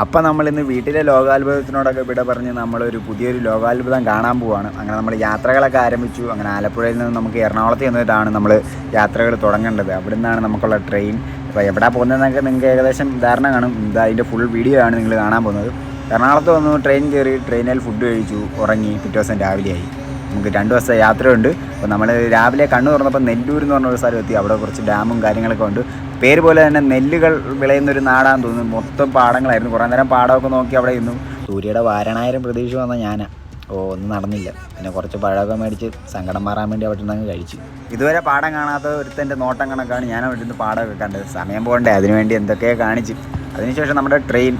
അപ്പം നമ്മൾ ഇന്ന് വീട്ടിലെ ലോകാത്ഭുതത്തിനോടൊക്കെ ഇവിടെ പറഞ്ഞ് നമ്മളൊരു പുതിയൊരു ലോകാത്ഭുതം കാണാൻ പോവാണ്. അങ്ങനെ നമ്മൾ യാത്രകളൊക്കെ ആരംഭിച്ചു. അങ്ങനെ ആലപ്പുഴയിൽ നിന്ന് നമുക്ക് എറണാകുളത്ത് ചെന്നിട്ടാണ് നമ്മൾ യാത്രകൾ തുടങ്ങേണ്ടത്. അവിടെ നിന്നാണ് നമുക്കുള്ള ട്രെയിൻ. അപ്പോൾ എവിടെ പോകുന്നതെന്നൊക്കെ നിങ്ങൾക്ക് ഏകദേശം ധാരണ കാണും. ഇത് അതിന്റെ ഫുൾ വീഡിയോ ആണ് നിങ്ങൾ കാണാൻ പോകുന്നത്. എറണാകുളത്ത് വന്നു ട്രെയിൻ കയറി ട്രെയിനിൽ ഫുഡ് കഴിച്ചു ഉറങ്ങി പിറ്റേ ദിവസം രാവിലെയായി. നമുക്ക് രണ്ട് ദിവസത്തെ യാത്രയുണ്ട്. അപ്പോൾ നമ്മൾ രാവിലെ കണ്ണു തുറന്നപ്പോൾ നെല്ലൂർ എന്ന് പറഞ്ഞ ഒരു സ്ഥലം എത്തി. അവിടെ കുറച്ച് ഡാമും കാര്യങ്ങളൊക്കെ ഉണ്ട്. പേര് പോലെ തന്നെ നെല്ലുകൾ വിളയുന്ന ഒരു നാടാന്ന് തോന്നുന്നു. മൊത്തം പാടങ്ങളായിരുന്നു. കുറേ നേരം പാടമൊക്കെ നോക്കി അവിടെ ഇരുന്നു. സൂര്യയുടെ വാരണായിരം പ്രതീക്ഷ വന്ന ഞാനാ. ഓ ഒന്നും നടന്നില്ല. പിന്നെ കുറച്ച് പഴമൊക്കെ മേടിച്ച് സങ്കടം മാറാൻ വേണ്ടി അവിടെ നിന്ന് കഴിച്ചു. ഇതുവരെ പാടം കാണാത്ത ഒരുത്തന്റെ നോട്ടം കണക്കാണ് ഞാൻ അവിടെ നിന്ന് പാടമൊക്കെ കണ്ടത്. സമയം പോകണ്ടേ അതിനുവേണ്ടി എന്തൊക്കെയോ കാണിച്ച്. അതിനുശേഷം നമ്മുടെ ട്രെയിൻ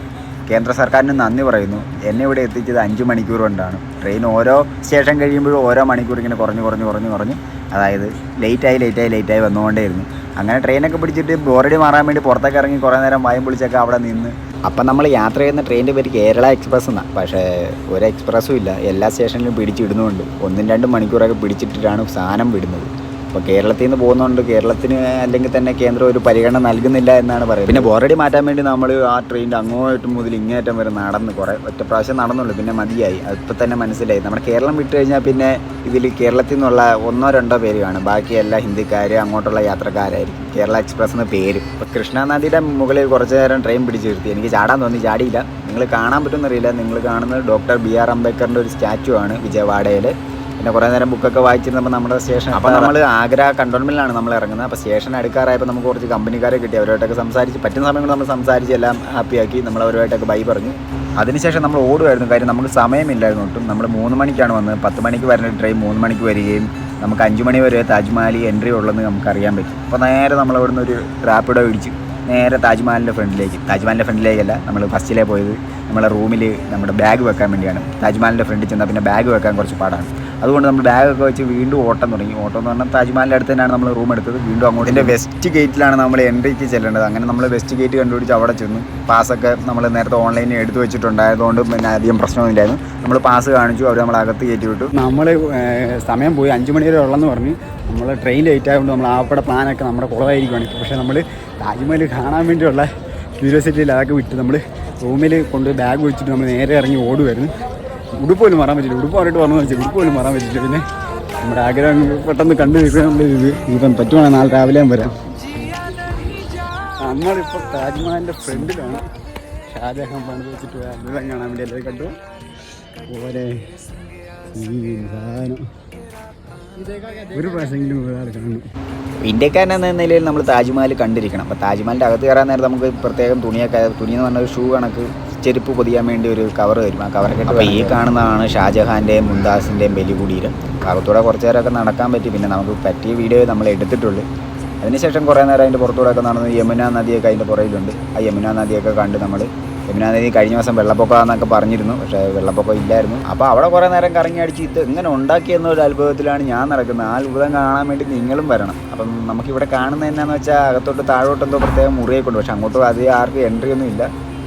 കേന്ദ്ര സർക്കാരിന് നന്ദി പറയുന്നു. എന്നെ ഇവിടെ എത്തിച്ചത് അഞ്ച് മണിക്കൂർ കൊണ്ടാണ്. ട്രെയിൻ ഓരോ സ്റ്റേഷൻ കഴിയുമ്പോഴും ഓരോ മണിക്കൂർ ഇങ്ങനെ കുറഞ്ഞ് കുറഞ്ഞ് കുറഞ്ഞ് കുറഞ്ഞ് അതായത് ലേറ്റായി ലേറ്റായി ലേറ്റായി വന്നുകൊണ്ടേയിരുന്നു. അങ്ങനെ ട്രെയിനൊക്കെ പിടിച്ചിട്ട് ബോറടി മാറാൻ വേണ്ടി പുറത്തേക്ക് ഇറങ്ങി കുറേ നേരം വായും പൊളിച്ചൊക്കെ അവിടെ നിന്ന്. അപ്പം നമ്മൾ യാത്ര ചെയ്യുന്ന ട്രെയിനിന്റെ പേര് കേരള എക്സ്പ്രസ് എന്നാണ് പക്ഷേ ഒരു എക്സ്പ്രസ്സും ഇല്ല. എല്ലാ സ്റ്റേഷനിലും പിടിച്ചിടുന്നുണ്ട്. ഒന്നും രണ്ടും മണിക്കൂറൊക്കെ പിടിച്ചിട്ടിട്ടാണ് സാധനം വിടുന്നത്. അപ്പോൾ കേരളത്തിൽ നിന്ന് പോകുന്നതുകൊണ്ട് കേരളത്തിന് അല്ലെങ്കിൽ തന്നെ കേന്ദ്രം ഒരു പരിഗണന നൽകുന്നില്ല എന്നാണ് പറയുന്നത്. പിന്നെ ബോറടി മാറ്റാൻ വേണ്ടി നമ്മൾ ആ ട്രെയിനിന്റെ അങ്ങോട്ട് മുതൽ ഇങ്ങേറ്റം വരെ നടന്ന് കുറേ ഒറ്റ പ്രാവശ്യം നടന്നുള്ളൂ. പിന്നെ മതിയായി. ഇപ്പം തന്നെ മനസ്സിലായി. നമ്മുടെ കേരളം വിട്ട് കഴിഞ്ഞാൽ പിന്നെ ഇതിൽ കേരളത്തിൽ നിന്നുള്ള ഒന്നോ രണ്ടോ പേര് കാണും. ബാക്കി എല്ലാ ഹിന്ദിക്കാർ അങ്ങോട്ടുള്ള യാത്രക്കാരായിരിക്കും. കേരള എക്സ്പ്രസ് എന്ന പേര്. ഇപ്പോൾ കൃഷ്ണ നദിയുടെ മുകളിൽ കുറച്ച് നേരം ട്രെയിൻ പിടിച്ച് നിർത്തി. എനിക്ക് ചാടാൻ തോന്നി. ചാടിയില്ല. നിങ്ങൾ കാണാൻ പറ്റുമെന്നറിയില്ല. നിങ്ങൾ കാണുന്നത് ഡോക്ടർ ബി ആർ അംബേദ്കറിന്റെ ഒരു സ്റ്റാച്ചു ആണ് വിജയവാഡയിൽ പിന്നെ കുറേ നേരം ബുക്കൊക്കെ വായിച്ചിരുന്നപ്പോൾ നമ്മുടെ സ്റ്റേഷൻ അപ്പോൾ നമ്മൾ ആഗ്ര കണ്ടോൺമെന്റിലാണ് നമ്മൾ ഇറങ്ങുന്നത്. അപ്പോൾ സ്റ്റേഷൻ അടുക്കാറായപ്പോൾ നമുക്ക് കുറച്ച് കമ്പനിക്കാരെ കിട്ടി. അവരുമായിട്ടൊക്കെ സംസാരിച്ച് പറ്റുന്ന സമയങ്ങൾ നമ്മൾ സംസാരിച്ച് എല്ലാം ഹാപ്പിയാക്കി നമ്മൾ അവരുമായിട്ടൊക്കെ ബൈ പറഞ്ഞു. അതിനുശേഷം നമ്മൾ ഓടുമായിരുന്നു. കാര്യം നമുക്ക് സമയമില്ലായിരുന്നു ഒട്ടും. നമ്മൾ മൂന്ന് മണിക്കാണ് വന്നത്. പത്ത് മണിക്ക് വരുന്ന ട്രെയിൻ മൂന്ന് മണിക്ക് വരികയും നമുക്ക് അഞ്ച് മണി വരെ താജ്മഹലി എൻട്രി ഉള്ളതെന്ന് നമുക്ക് അറിയാൻ പറ്റും. അപ്പോൾ നേരെ നമ്മൾ അവിടുന്ന് ഒരു റാപ്പിഡോ ഇടിച്ച്. നേരെ താജ്മഹലിന്റെ ഫ്രണ്ടിലേക്ക്. താജ്മഹലിന്റെ ഫ്രണ്ടിലേക്കല്ല നമ്മൾ ഫസ്റ്റിലേ പോയത്. നമ്മളെ റൂമിൽ നമ്മുടെ ബാഗ് വെക്കാൻ വേണ്ടിയാണ്. താജ്മഹലിന്റെ ഫ്രണ്ടിൽ ചെന്നാൽ പിന്നെ ബാഗ് വെക്കാൻ കുറച്ച് പാടാണ്. അതുകൊണ്ട് നമ്മൾ ബാഗൊക്കെ വെച്ച് വീണ്ടും ഓട്ടം തുടങ്ങി. ഓട്ടം എന്ന് പറഞ്ഞാൽ താജ്മഹലിന്റെ അടുത്ത് തന്നെയാണ് നമ്മൾ റൂം എടുത്തത്. വീണ്ടും അങ്ങോട്ട് എന്റെ വെസ്റ്റ് ഗേറ്റിലാണ് നമ്മൾ എൻട്രിക്ക് ചെല്ലേണ്ടത്. അങ്ങനെ നമ്മൾ വെസ്റ്റ് ഗേറ്റ് കണ്ടുപിടിച്ച് അവിടെ ചെന്നു. പാസ്സൊക്കെ നമ്മൾ നേരത്തെ ഓൺലൈനിൽ എടുത്തു വെച്ചിട്ടുണ്ടായതുകൊണ്ട് പിന്നെ അധികം പ്രശ്നമൊന്നുമില്ലായിരുന്നു. നമ്മൾ പാസ് കാണിച്ചു. അവർ നമ്മൾ അകത്ത് കയറ്റി വിട്ടു. നമ്മൾ സമയം പോയി അഞ്ച് മണി വരെ ഉള്ളെന്ന് പറഞ്ഞ് നമ്മൾ ട്രെയിൻ ലേറ്റ് ആയതുകൊണ്ട് നമ്മൾ ആപ്പടെ പ്ലാനൊക്കെ നമ്മുടെ കുളമായിരിക്കുവാണ് പക്ഷേ നമ്മൾ താജ്മഹൽ കാണാൻ വേണ്ടിയുള്ള ക്യൂരിയോസിറ്റിയിൽ അതൊക്കെ വിട്ട് നമ്മൾ റൂമിൽ കൊണ്ട് ബാഗ് വെച്ചിട്ട് നമ്മൾ നേരെ ഇറങ്ങി ഓടുമായിരുന്നു ഉടുപ്പ് പോലും മാറാൻ പറ്റില്ല. ഉടുപ്പ് ആയിട്ട് പറഞ്ഞു വെച്ചാൽ ഉടുപ്പ് പോലും മാറാൻ പറ്റില്ല. പിന്നെ നമ്മുടെ ആഗ്രഹം പെട്ടെന്ന് കണ്ടു തീർക്കാൻ ഇത്. ഇപ്പം പറ്റുവാണെങ്കിൽ നാളെ രാവിലെ വരാം. നമ്മളിപ്പോൾ താജ്മഹലിന്റെ ഫ്രണ്ടിലാണ്. ഷാജഹാൻ പണിത് വെച്ചിട്ട് അത്ഭുതം കാണാൻ വേണ്ടി എല്ലാവരും കണ്ടു. ഓരേ ഒരു പ്രാവശ്യമെങ്കിലും ഒരാൾ കാണും എന്ന നിലയിൽ നമ്മൾ താജ്മഹൽ കണ്ടിരിക്കണം. അപ്പോൾ താജ്മഹലിന്റെ അകത്ത് കയറാൻ നേരം നമുക്ക് പ്രത്യേകം തുണിയൊക്കെ തുണി എന്ന് പറഞ്ഞ ഒരു ഷൂ കണക്ക് ചെരുപ്പ് പൊതിയാൻ വേണ്ടി ഒരു കവർ തരും. ആ കവറൊക്കെ അപ്പോൾ ഈ കാണുന്നതാണ് ഷാജഹാന്റെയും മുംതാസിന്റെയും ബലികുടീരം. കവറത്തൂടെ കുറച്ച് നേരമൊക്കെ നടക്കാൻ പറ്റി. പിന്നെ നമുക്ക് പറ്റിയ വീഡിയോ നമ്മൾ എടുത്തിട്ടുള്ളൂ. അതിനുശേഷം കുറേ നേരം അതിന്റെ പുറത്തൂടെ ഒക്കെ നടന്ന് യമുന നദിയൊക്കെ അതിന്റെ പുറയിലുണ്ട് ആ യമുന നദിയൊക്കെ കണ്ട് നമ്മൾ യമുന നദി കഴിഞ്ഞ ദിവസം വെള്ളപ്പൊക്കം എന്നൊക്കെ പറഞ്ഞിരുന്നു. പക്ഷേ വെള്ളപ്പൊക്കം ഇല്ലായിരുന്നു. അപ്പോൾ അവിടെ കുറേ നേരം കറങ്ങി അടിച്ച് ഇത് ഇങ്ങനെ ഉണ്ടാക്കിയെന്ന ഒരു അത്ഭുതത്തിലാണ് ഞാൻ നടക്കുന്നത്. ആ അത്ഭുതം കാണാൻ വേണ്ടി നിങ്ങളും വരണം. അപ്പം നമുക്കിവിടെ കാണുന്നത് എന്നാന്ന് വെച്ചാൽ അകത്തോട്ട് താഴോട്ട് എന്തോ പ്രത്യേകം മുറിയൊക്കെ ഉണ്ട്. പക്ഷേ അങ്ങോട്ട് അധികം ആർക്കും എൻട്രി ഒന്നും ഇല്ല.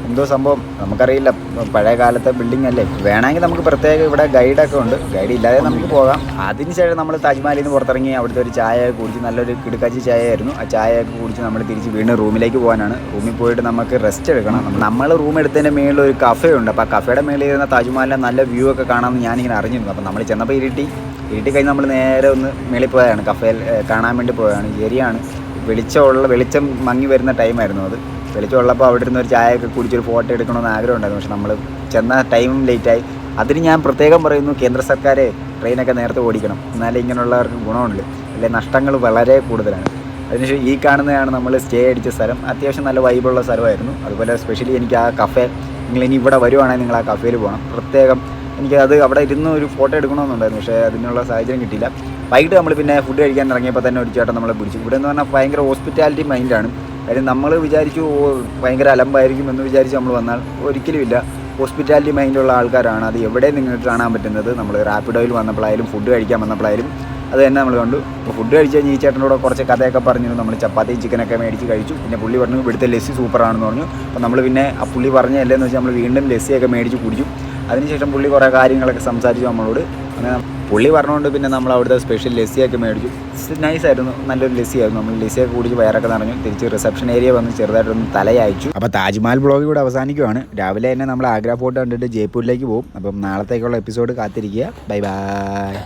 എന്തോ സംഭവം നമുക്കറിയില്ല. പഴയ കാലത്തെ ബിൽഡിംഗ് അല്ലേ? വേണമെങ്കിൽ നമുക്ക് പ്രത്യേക ഇവിടെ ഗൈഡൊക്കെ ഉണ്ട്. ഗൈഡ് ഇല്ലാതെ നമുക്ക് പോകാം. അതിനുശേഷം നമ്മൾ താജ്മഹലിൽ നിന്ന് പുറത്തിറങ്ങി അവിടുത്തെ ഒരു ചായ കുടിച്ച് നല്ലൊരു കിടുക്കാച്ചി ചായ ആയിരുന്നു ആ ചായയൊക്കെ കുടിച്ച് നമ്മൾ തിരിച്ച് വീണ്ടും റൂമിലേക്ക് പോകാനാണ്. റൂമിൽ പോയിട്ട് നമുക്ക് റെസ്റ്റ് എടുക്കണം. നമ്മൾ റൂം എടുത്തതിന്റെ മേളിൽ ഒരു കഫേ ഉണ്ട്. അപ്പോൾ ആ കഫേയുടെ മേളിൽ ഇരുന്ന താജ്മഹലിന്റെ നല്ല വ്യൂ ഒക്കെ കാണാമെന്ന് ഞാനിങ്ങനെ അറിഞ്ഞിരുന്നു. അപ്പോൾ നമ്മൾ ചെന്നപ്പോൾ ഇരുട്ടി. ഇരുട്ടി കഴിഞ്ഞ് നമ്മൾ നേരെ ഒന്ന് മേളിൽ പോയതാണ്. കഫേൽ കാണാൻ വേണ്ടി പോയതാണ്. ശരിയാണ് വെളിച്ചമുള്ള വെളിച്ചം മങ്ങി വരുന്ന ടൈമായിരുന്നു അത്. വെളിച്ചമുള്ളപ്പോൾ അവിടെ ഇരുന്ന് ഒരു ചായയൊക്കെ കുടിച്ചൊരു ഫോട്ടോ എടുക്കണമെന്ന് ആഗ്രഹം ഉണ്ടായിരുന്നു പക്ഷെ നമ്മൾ ചെന്ന ടൈമും ലേറ്റായി. അതിന് ഞാൻ പ്രത്യേകം പറയുന്നു കേന്ദ്ര സർക്കാരെ ട്രെയിനൊക്കെ നേരത്തെ ഓടിക്കണം. എന്നാലേ ഇങ്ങനെയുള്ളവർക്ക് ഗുണമുണ്ട് അല്ലെ? നഷ്ടങ്ങൾ വളരെ കൂടുതലാണ്. അതിനുശേഷം ഈ കാണുന്നതാണ് നമ്മൾ സ്റ്റേ അടിച്ച സ്ഥലം. അത്യാവശ്യം നല്ല വൈബുള്ള സ്ഥലമായിരുന്നു. അതുപോലെ സ്പെഷ്യലി എനിക്ക് ആ കഫേ നിങ്ങൾ ഇനി ഇവിടെ വരുവാണെങ്കിൽ നിങ്ങൾ ആ കഫേയിൽ പോകണം. പ്രത്യേകം എനിക്കത് അവിടെ ഇരുന്ന് ഒരു ഫോട്ടോ എടുക്കണമെന്നുണ്ടായിരുന്നു. പക്ഷേ അതിനുള്ള സാഹചര്യം കിട്ടിയില്ല. വൈകിട്ട് നമ്മൾ പിന്നെ ഫുഡ് കഴിക്കാൻ ഇറങ്ങിയപ്പോൾ തന്നെ ഒരു ചേട്ടൻ നമ്മളെ പിടിച്ചു ഇവിടെ എന്ന് പറഞ്ഞാൽ ഭയങ്കര ഹോസ്പിറ്റാലിറ്റി മൈൻഡാണ് കാര്യം നമ്മൾ വിചാരിച്ചു ഭയങ്കര അലമ്പായിരിക്കും എന്ന് വിചാരിച്ച് നമ്മൾ വന്നാൽ ഒരിക്കലുമില്ല ഹോസ്പിറ്റാലിറ്റി മൈൻഡുള്ള ആൾക്കാരാണ്. അത് എവിടെ നിങ്ങൾക്ക് കാണാൻ പറ്റുന്നത്? നമ്മൾ റാപ്പിഡോയിൽ വന്നപ്പോഴായാലും ഫുഡ് കഴിക്കാൻ വന്നപ്പോഴായാലും അത് തന്നെ നമ്മൾ കണ്ടു. അപ്പോൾ ഫുഡ് കഴിച്ച് കഴിഞ്ഞ് ഈ ചേട്ടനോട് കുറച്ച് കഥയൊക്കെ പറഞ്ഞു നമ്മൾ ചപ്പാത്തി ചിക്കനൊക്കെ മേടിച്ച് കഴിച്ചു. പിന്നെ പുള്ളി പറഞ്ഞു ഇവിടുത്തെ ലസ്സി സൂപ്പറാണെന്ന് പറഞ്ഞു. അപ്പോൾ നമ്മൾ പിന്നെ ആ പുള്ളി പറഞ്ഞ അല്ലേന്ന് വെച്ചാൽ നമ്മൾ വീണ്ടും ലസ്സിയൊക്കെ മേടിച്ച് കുടിച്ചു. അതിനുശേഷം പുള്ളി കുറേ കാര്യങ്ങളൊക്കെ സംസാരിച്ചു നമ്മളോട്. അങ്ങനെ പുള്ളി പറഞ്ഞുകൊണ്ട് പിന്നെ നമ്മൾ അവിടുത്തെ സ്പെഷ്യൽ ലസ്സിയൊക്കെ മേടിച്ചു. നൈസ് ആയിരുന്നു നല്ലൊരു ലസ്സിയായിരുന്നു. നമ്മൾ ലസ്സിയൊക്കെ കുടിച്ച് വയറൊക്കെ നിറഞ്ഞു തിരിച്ച് റിസപ്ഷൻ ഏരിയ വന്ന് ചെറുതായിട്ടൊന്ന് തലയച്ചു അപ്പോൾ താജ്മഹൽ ബ്ലോഗ് ഇവിടെ അവസാനിക്കുവാണ്. രാവിലെ തന്നെ നമ്മൾ ആഗ്ര ഫോർട്ട് കണ്ടിട്ട് ജയ്പൂരിലേക്ക് പോകും അപ്പം നാളത്തേക്കുള്ള എപ്പിസോഡ് കാത്തിരിക്കുക. Bye bye